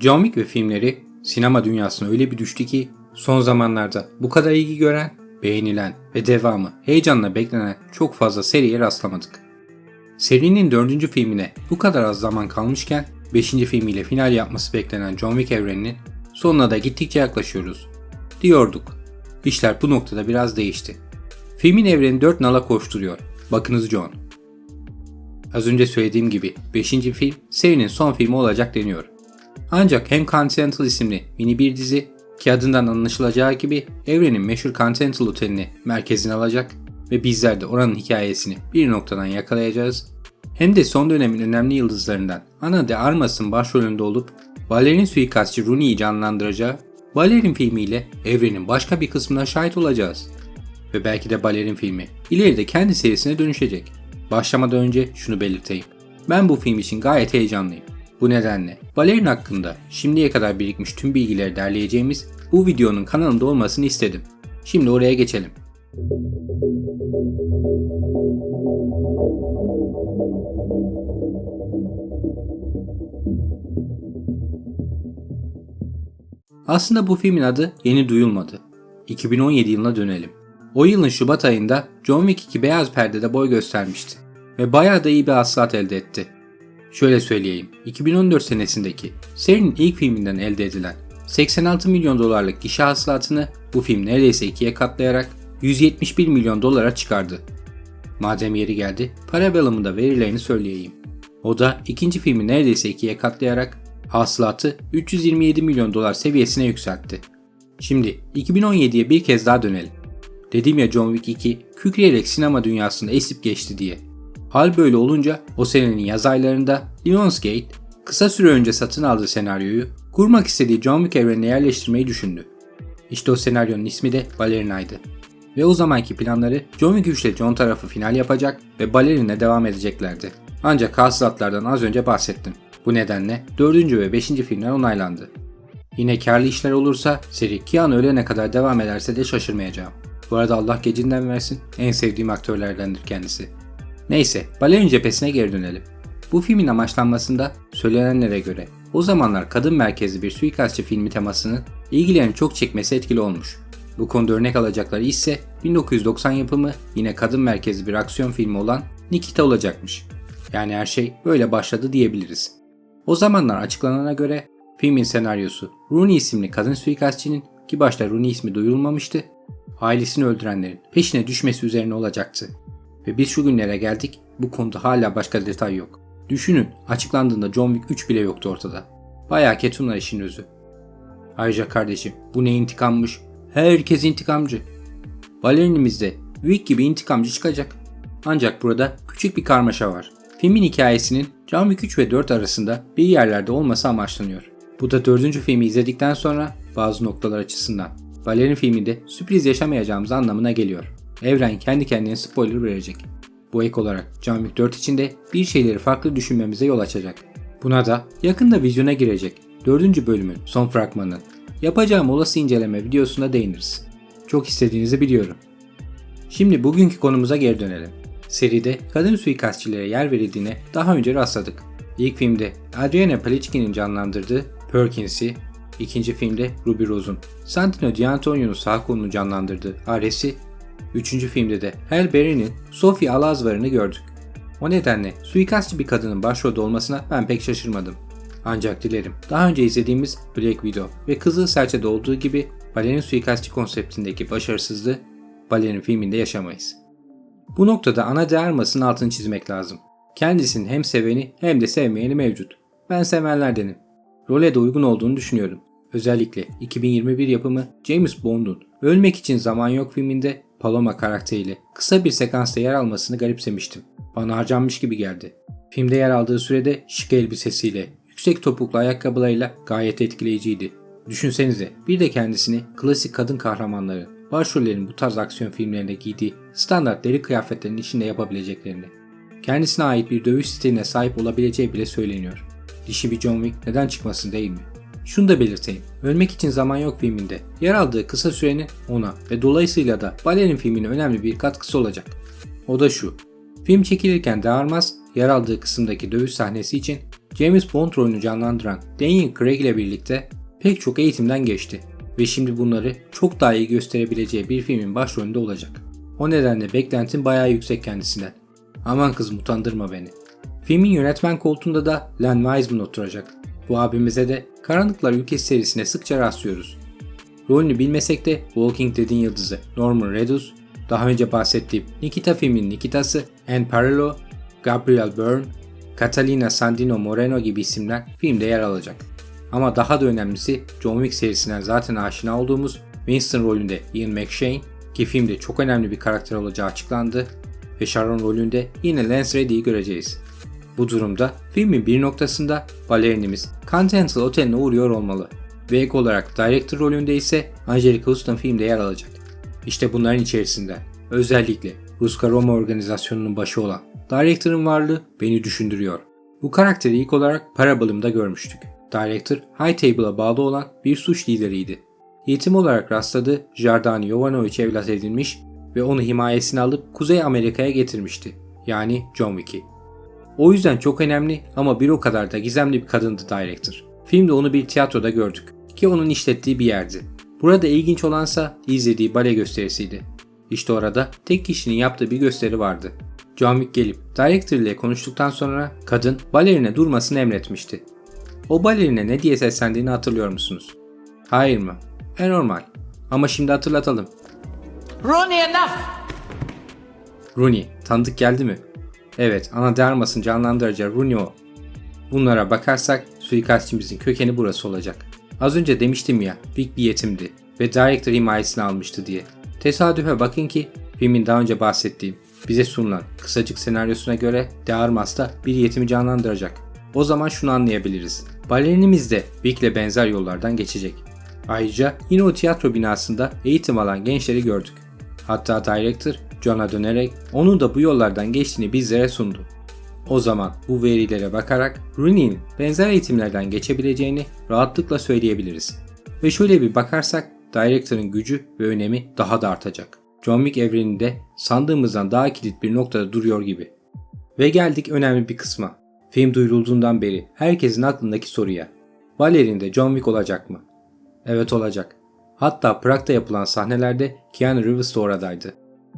John Wick ve filmleri sinema dünyasına öyle bir düştü ki son zamanlarda bu kadar ilgi gören, beğenilen ve devamı heyecanla beklenen çok fazla seriye rastlamadık. Serinin dördüncü filmine bu kadar az zaman kalmışken 5. filmiyle final yapması beklenen John Wick evreninin sonuna da gittikçe yaklaşıyoruz. Diyorduk. İşler bu noktada biraz değişti. Filmin evreni 4 nala koşturuyor. Bakınız John. Az önce söylediğim gibi 5. film serinin son filmi olacak deniyor. Ancak hem Continental isimli mini bir dizi ki adından anlaşılacağı gibi evrenin meşhur Continental Oteli'ni merkezine alacak ve bizler de oranın hikayesini bir noktadan yakalayacağız. Hem de son dönemin önemli yıldızlarından Ana de Armas'ın başrolünde olup Balerin suikastçı Rooney'i canlandıracağı Balerin filmiyle evrenin başka bir kısmına şahit olacağız. Ve belki de Balerin filmi ileride kendi serisine dönüşecek. Başlamadan önce şunu belirteyim. Ben bu film için gayet heyecanlıyım. Bu nedenle Balerin hakkında şimdiye kadar birikmiş tüm bilgileri derleyeceğimiz bu videonun kanalında olmasını istedim. Şimdi oraya geçelim. Aslında bu filmin adı yeni duyulmadı. 2017 yılına dönelim. O yılın Şubat ayında John Wick 2 beyaz perdede boy göstermişti ve bayağı da iyi bir hasılat elde etti. Şöyle söyleyeyim, 2014 senesindeki serinin ilk filminden elde edilen 86 milyon dolarlık gişe hasılatını bu film neredeyse ikiye katlayarak 171 milyon dolara çıkardı. Madem yeri geldi, Parabellum'un verilerini söyleyeyim. O da ikinci filmi neredeyse ikiye katlayarak hasılatı 327 milyon dolar seviyesine yükseltti. Şimdi 2017'ye bir kez daha dönelim. Dedim ya John Wick 2 kükreyerek sinema dünyasında esip geçti diye. Hal böyle olunca o senenin yaz aylarında Lionsgate kısa süre önce satın aldığı senaryoyu kurmak istediği John Wick evrenine yerleştirmeyi düşündü. İşte o senaryonun ismi de Balerina'ydı. Ve o zamanki planları John Wick 3 ile John tarafı final yapacak ve Balerin'e devam edeceklerdi. Ancak hasılatlardan az önce bahsettim. Bu nedenle 4. ve 5. filmler onaylandı. Yine karlı işler olursa seri Keanu ölene kadar devam ederse de şaşırmayacağım. Bu arada Allah gecinden versin en sevdiğim aktörlerdendir kendisi. Neyse balerin cephesine geri dönelim. Bu filmin amaçlanmasında söylenenlere göre o zamanlar kadın merkezli bir suikastçı filmi temasının ilgilerini çok çekmesi etkili olmuş. Bu konuda örnek alacakları ise 1990 yapımı yine kadın merkezli bir aksiyon filmi olan Nikita olacakmış. Yani her şey böyle başladı diyebiliriz. O zamanlar açıklanana göre filmin senaryosu Rooney isimli kadın suikastçının ki başta Rooney ismi duyulmamıştı, ailesini öldürenlerin peşine düşmesi üzerine olacaktı. Ve biz şu günlere geldik bu konuda hala başka detay yok. Düşünün açıklandığında John Wick 3 bile yoktu ortada. Baya ketumlar işin özü. Ayrıca kardeşim bu ne intikammış? Herkes intikamcı. Balerinimizde Wick gibi intikamcı çıkacak. Ancak burada küçük bir karmaşa var. Filmin hikayesinin John Wick 3 ve 4 arasında bir yerlerde olması amaçlanıyor. Bu da 4. filmi izledikten sonra bazı noktalar açısından Balerin filminde sürpriz yaşamayacağımız anlamına geliyor. Evren kendi kendine spoiler verecek. Bu ek olarak John Wick 4 için de bir şeyleri farklı düşünmemize yol açacak. Buna da yakında vizyona girecek 4. bölümün son fragmanının yapacağım olası inceleme videosunda değiniriz. Çok istediğinizi biliyorum. Şimdi bugünkü konumuza geri dönelim. Seride kadın suikastçilere yer verildiğine daha önce rastladık. İlk filmde Adriana Palichki'nin canlandırdığı Perkins'i, ikinci filmde Ruby Rose'un, Santino D'Antonio'nun sağ kolunu canlandırdığı Ares'i, üçüncü filmde de Halle Berry'nin Sophie Alazvar'ını gördük. O nedenle suikastçı bir kadının başrolde olmasına ben pek şaşırmadım. Ancak dilerim daha önce izlediğimiz Black Widow ve Kızıl Serçe'de olduğu gibi balerin suikastçı konseptindeki başarısızlığı balerin filminde yaşamayız. Bu noktada ana de Armas'ın altını çizmek lazım. Kendisinin hem seveni hem de sevmeyeni mevcut. Ben sevenlerdenim. Role de uygun olduğunu düşünüyorum. Özellikle 2021 yapımı James Bond'un Ölmek için Zaman Yok filminde Paloma karakteriyle kısa bir sekansta yer almasını garipsemiştim. Bana harcanmış gibi geldi. Filmde yer aldığı sürede şık elbisesiyle, yüksek topuklu ayakkabılarıyla gayet etkileyiciydi. Düşünsenize bir de kendisini klasik kadın kahramanları, başrollerin bu tarz aksiyon filmlerinde giydiği standart deri kıyafetlerin içinde yapabileceklerini. Kendisine ait bir dövüş stiline sahip olabileceği bile söyleniyor. Dişi bir John Wick neden çıkmasın değil mi? Şunu da belirteyim. Ölmek için Zaman Yok filminde yer aldığı kısa sürenin ona ve dolayısıyla da Balerin filmine önemli bir katkısı olacak. O da şu. Film çekilirken Dağarmaz yer aldığı kısımdaki dövüş sahnesi için James Bond rolünü canlandıran Daniel Craig ile birlikte pek çok eğitimden geçti ve şimdi bunları çok daha iyi gösterebileceği bir filmin başrolünde olacak. O nedenle beklentim bayağı yüksek kendisinden. Aman kızım utandırma beni. Filmin yönetmen koltuğunda da Len Wiseman oturacak. Bu abimize de Karanlıklar Ülkesi serisine sıkça rastlıyoruz. Rolünü bilmesek de Walking Dead'in yıldızı Norman Reedus, daha önce bahsettiğim Nikita filminin Nikitası Anne Parello, Gabriel Byrne, Catalina Sandino Moreno gibi isimler filmde yer alacak. Ama daha da önemlisi John Wick serisinden zaten aşina olduğumuz Winston rolünde Ian McShane ki filmde çok önemli bir karakter olacağı açıklandı ve Sharon rolünde yine Lance Reddy'yi göreceğiz. Bu durumda filmin bir noktasında balerinimiz Continental Oteli'ne uğruyor olmalı ve olarak Director rolünde ise Angelica Houston filmde yer alacak. İşte bunların içerisinde özellikle Ruska Roma organizasyonunun başı olan Director'ın varlığı beni düşündürüyor. Bu karakteri ilk olarak Parabol'ımda görmüştük. Director, High Table'a bağlı olan bir suç lideriydi. Yetim olarak rastladığı Jardan Jovanovic evlat edinmiş ve onu himayesine alıp Kuzey Amerika'ya getirmişti. Yani John Wick'i. O yüzden çok önemli ama bir o kadar da gizemli bir kadındı Director. Filmde onu bir tiyatroda gördük ki onun işlettiği bir yerdi. Burada ilginç olansa izlediği bale gösterisiydi. İşte orada tek kişinin yaptığı bir gösteri vardı. John Wick gelip Director ile konuştuktan sonra kadın balerine durmasını emretmişti. O balerine ne diye seslendiğini hatırlıyor musunuz? Hayır mı? E normal. Ama şimdi hatırlatalım. Rooney enough! Rooney, tanıdık geldi mi? Evet, Ana de Armas'ın canlandıracağı Rooney o. Bunlara bakarsak suikastçimizin kökeni burası olacak. Az önce demiştim ya, Big bir yetimdi ve Director himayesini almıştı diye. Tesadüfe bakın ki filmin daha önce bahsettiğim bize sunulan kısacık senaryosuna göre De da bir yetimi canlandıracak. O zaman şunu anlayabiliriz. Balerinimiz de Vic'le benzer yollardan geçecek. Ayrıca yine o tiyatro binasında eğitim alan gençleri gördük. Hatta director John'a dönerek onun da bu yollardan geçtiğini bizlere sundu. O zaman bu verilere bakarak Rooney'nin benzer eğitimlerden geçebileceğini rahatlıkla söyleyebiliriz. Ve şöyle bir bakarsak Director'ın gücü ve önemi daha da artacak. John Wick evreninde sandığımızdan daha kilit bir noktada duruyor gibi. Ve geldik önemli bir kısma. Film duyurulduğundan beri herkesin aklındaki soruya. Valerine'de John Wick olacak mı? Evet olacak. Hatta Prag'da yapılan sahnelerde Keanu Reeves de oradaydı.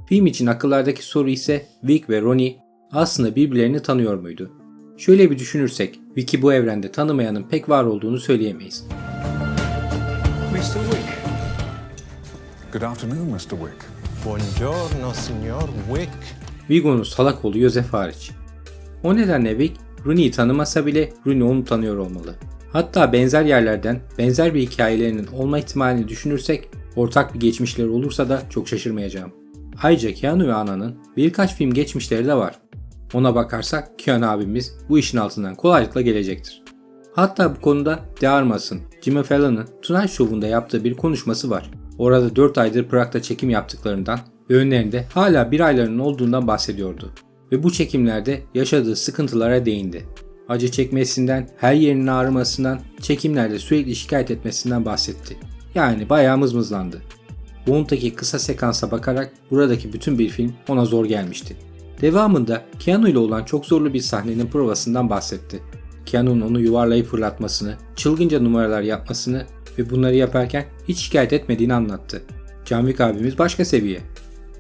Film için akıllardaki soru ise Vic ve Ronnie aslında birbirlerini tanıyor muydu? Şöyle bir düşünürsek Vic'i bu evrende tanımayanın pek var olduğunu söyleyemeyiz. Mr. Wick. Good afternoon, Mr. Wick. Buongiorno, signor Wick. Vigo'nun salak oğlu Joseph hariç. O nedenle Vic, Rooney'i tanımasa bile Rooney onu tanıyor olmalı. Hatta benzer yerlerden benzer bir hikayelerinin olma ihtimalini düşünürsek ortak bir geçmişleri olursa da çok şaşırmayacağım. Ayrıca Keanu ve Ana'nın birkaç film geçmişleri de var. Ona bakarsak Keanu abimiz bu işin altından kolaylıkla gelecektir. Hatta bu konuda De Armas'ın Jimmy Fallon'ın Tonight Show'unda yaptığı bir konuşması var. Orada 4 aydır Prag'da çekim yaptıklarından ve önlerinde hala bir aylarının olduğundan bahsediyordu. Ve bu çekimlerde yaşadığı sıkıntılara değindi. Acı çekmesinden, her yerinin ağrımasından, çekimlerde sürekli şikayet etmesinden bahsetti. Yani bayağı mızmızlandı. Bond'daki kısa sekansa bakarak buradaki bütün bir film ona zor gelmişti. Devamında Keanu ile olan çok zorlu bir sahnenin provasından bahsetti. Keanu'nun onu yuvarlayıp fırlatmasını, çılgınca numaralar yapmasını ve bunları yaparken hiç şikayet etmediğini anlattı. John abimiz başka seviye.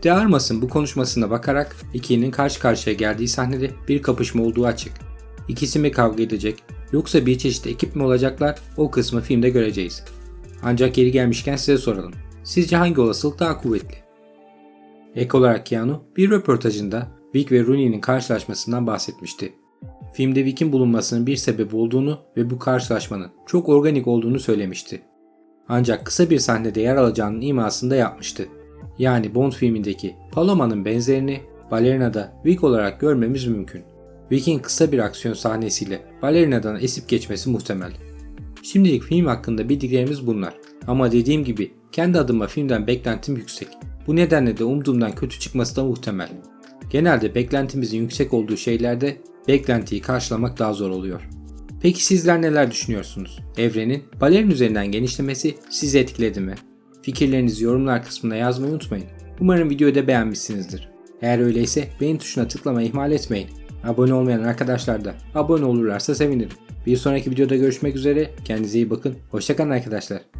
De Armas'ın bu konuşmasına bakarak ikilinin karşı karşıya geldiği sahnede bir kapışma olduğu açık. İkisi mi kavga edecek yoksa bir çeşit ekip mi olacaklar o kısmı filmde göreceğiz. Ancak yeri gelmişken size soralım. Sizce hangi olasılık daha kuvvetli? Ek olarak Keanu bir röportajında Vic ve Rooney'nin karşılaşmasından bahsetmişti. Filmde Vic'in bulunmasının bir sebebi olduğunu ve bu karşılaşmanın çok organik olduğunu söylemişti. Ancak kısa bir sahnede yer alacağının imasını da yapmıştı. Yani Bond filmindeki Paloma'nın benzerini Balerina'da Vic olarak görmemiz mümkün. Vic'in kısa bir aksiyon sahnesiyle Balerina'dan esip geçmesi muhtemel. Şimdilik film hakkında bildiklerimiz bunlar. Ama dediğim gibi kendi adıma filmden beklentim yüksek. Bu nedenle de umduğumdan kötü çıkması da muhtemel. Genelde beklentimizin yüksek olduğu şeylerde beklentiyi karşılamak daha zor oluyor. Peki sizler neler düşünüyorsunuz? Evrenin balerin üzerinden genişlemesi sizi etkiledi mi? Fikirlerinizi yorumlar kısmına yazmayı unutmayın. Umarım videoyu da beğenmişsinizdir. Eğer öyleyse beğen tuşuna tıklamayı ihmal etmeyin. Abone olmayan arkadaşlar da abone olurlarsa sevinirim. Bir sonraki videoda görüşmek üzere. Kendinize iyi bakın. Hoşçakalın arkadaşlar.